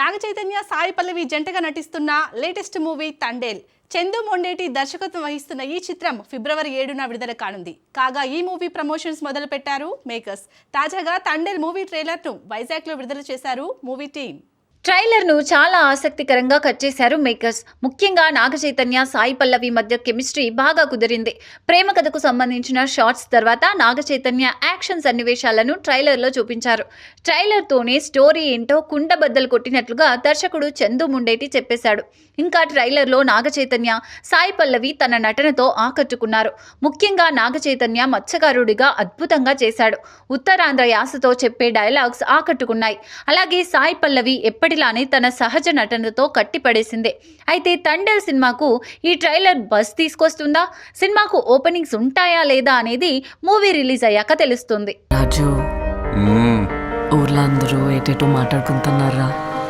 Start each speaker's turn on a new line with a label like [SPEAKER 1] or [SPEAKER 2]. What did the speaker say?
[SPEAKER 1] నాగ చైతన్య సాయి పల్లవి జంటగా నటిస్తున్న latest movie Thandel. Chandoo Mondeti దర్శకత్వం వహిస్తున్న ఈ చిత్రం ఫిబ్రవరి ఏడున విడుదల కానుంది. కాగా ఈ మూవీ ప్రమోషన్స్ మొదలు పెట్టారు మేకర్స్. తాజాగా తండేల్ మూవీ ట్రైలర్ను వైజాగ్లో విడుదల చేశారు మూవీ టీం
[SPEAKER 2] ట్రైలర్ను చాలా ఆసక్తికరంగా కట్ చేశారు మేకర్స్. ముఖ్యంగా నాగ చైతన్య సాయి పల్లవి మధ్య కెమిస్ట్రీ బాగా కుదిరింది. ప్రేమ కథకు సంబంధించిన షార్ట్స్ తర్వాత నాగ చైతన్య యాక్షన్ సన్నివేశాలను ట్రైలర్లో చూపించారు. ట్రైలర్తోనే స్టోరీ ఏంటో కుండబద్దలు కొట్టినట్లుగా దర్శకుడు చందు ముండేటి చెప్పేశాడు. ఇంకా ట్రైలర్లో నాగ చైతన్య సాయి పల్లవి తన నటనతో ఆకట్టుకున్నారు. ముఖ్యంగా నాగ చైతన్య మత్స్యకారుడిగా అద్భుతంగా చేశాడు. ఉత్తరాంధ్ర యాసతో చెప్పే డైలాగ్స్ ఆకట్టుకున్నాయి. అలాగే సాయి పల్లవి ఎప్పటి ఎప్పటిలానే తన సహజ నటనతో కట్టిపడేసింది. అయితే తండేల్ సినిమాకు ఈ ట్రైలర్ బస్ తీసుకొస్తుందా? సినిమాకు ఓపెనింగ్స్ ఉంటాయా లేదా అనేది మూవీ రిలీజ్ అయ్యాక తెలుస్తుంది.
[SPEAKER 3] రాజు. ఊర్లో అందరూ ఏటేటో మాట్లాడుకుంటున్నారా?